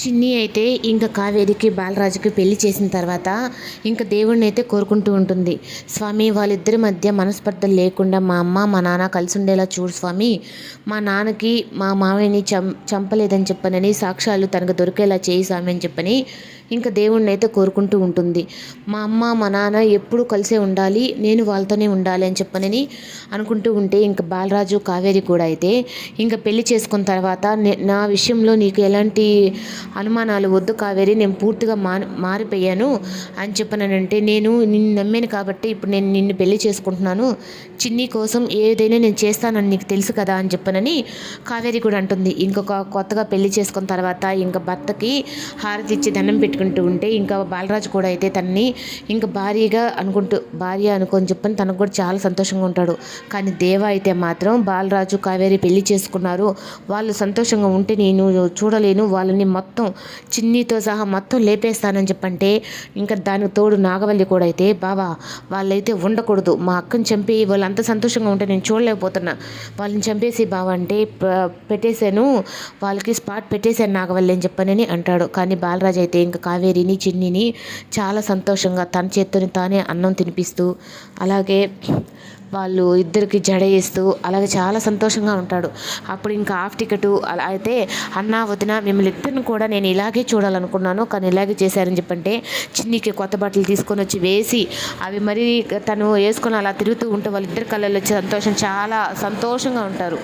చిన్ని అయితే ఇంకా కావేరికి బాలరాజుకి పెళ్ళి చేసిన తర్వాత ఇంకా దేవుడిని అయితే కోరుకుంటూ ఉంటుంది. స్వామి వాళ్ళిద్దరి మధ్య మనస్పర్ధలు లేకుండా మా అమ్మ మా నాన్న కలిసి ఉండేలా చూడు స్వామి. మా నాన్నకి మా మామయ్యని చం చంపలేదని చెప్పనని సాక్ష్యాలు తనకు దొరికేలా చేయి స్వామి అని చెప్పని ఇంకా దేవుణ్ణి అయితే కోరుకుంటూ ఉంటుంది. మా అమ్మ మా నాన్న ఎప్పుడూ కలిసే ఉండాలి నేను వాళ్ళతోనే ఉండాలి అని చెప్పనని అనుకుంటూ ఉంటే ఇంకా బాలరాజు కావేరి కూడా అయితే ఇంకా పెళ్ళి చేసుకున్న తర్వాత నా విషయంలో నీకు ఎలాంటి అనుమానాలు వద్దు కావేరి నేను పూర్తిగా మారి మారిపోయాను అని చెప్పనంటే నేను నిన్ను నమ్మాను కాబట్టి ఇప్పుడు నేను నిన్ను పెళ్ళి చేసుకుంటున్నాను. చిన్ని కోసం ఏదైనా నేను చేస్తానని నీకు తెలుసు కదా అని చెప్పనని కావేరి కూడా అంటుంది. ఇంకొక కొత్తగా పెళ్ళి చేసుకున్న తర్వాత ఇంకా భర్తకి హారతి ఇచ్చి దండం పెట్టుకుంటూ ఉంటే ఇంకా బాలరాజు కూడా అయితే తనని ఇంకా భారీగా అనుకుంటూ భార్య అనుకొని చెప్పని తనకు కూడా చాలా సంతోషంగా ఉంటాడు. కానీ దేవ అయితే మాత్రం బాలరాజు కావేరి పెళ్ళి చేసుకున్నారు. వాళ్ళు సంతోషంగా ఉంటే నేను చూడలేను. వాళ్ళని మొత్తం మొత్తం చిన్నీతో సహా మొత్తం లేపేస్తానని చెప్పంటే ఇంకా దానికి తోడు నాగవల్లి కూడా అయితే బావా వాళ్ళైతే ఉండకూడదు. మా అక్కని చంపి వాళ్ళు అంత సంతోషంగా ఉంటే నేను చూడలేకపోతున్నా. వాళ్ళని చంపేసి బావ అంటే పెట్టేశాను. వాళ్ళకి స్పాట్ పెట్టేశాను నాగవల్లి అని చెప్పనని అంటాడు. కానీ బాలరాజు అయితే ఇంకా కావేరిని చిన్నిని చాలా సంతోషంగా తన చేత్తోని తానే అన్నం తినిపిస్తూ అలాగే వాళ్ళు ఇద్దరికి జడ వేస్తూ అలాగే చాలా సంతోషంగా ఉంటాడు. అప్పుడు ఇంకా హాఫ్ టికెట్ అలా అయితే అన్న వదిన మిమ్మల్ని ఇద్దరిని కూడా నేను ఇలాగే చూడాలనుకున్నాను కానీ ఇలాగే చేశారని చెప్పంటే చిన్నికి కొత్త బట్టలు తీసుకొని వచ్చి వేసి అవి మరి తను వేసుకొని అలా తిరుగుతూ ఉంటే వాళ్ళిద్దరి కళ్ళల్లో సంతోషం చాలా సంతోషంగా ఉంటారు.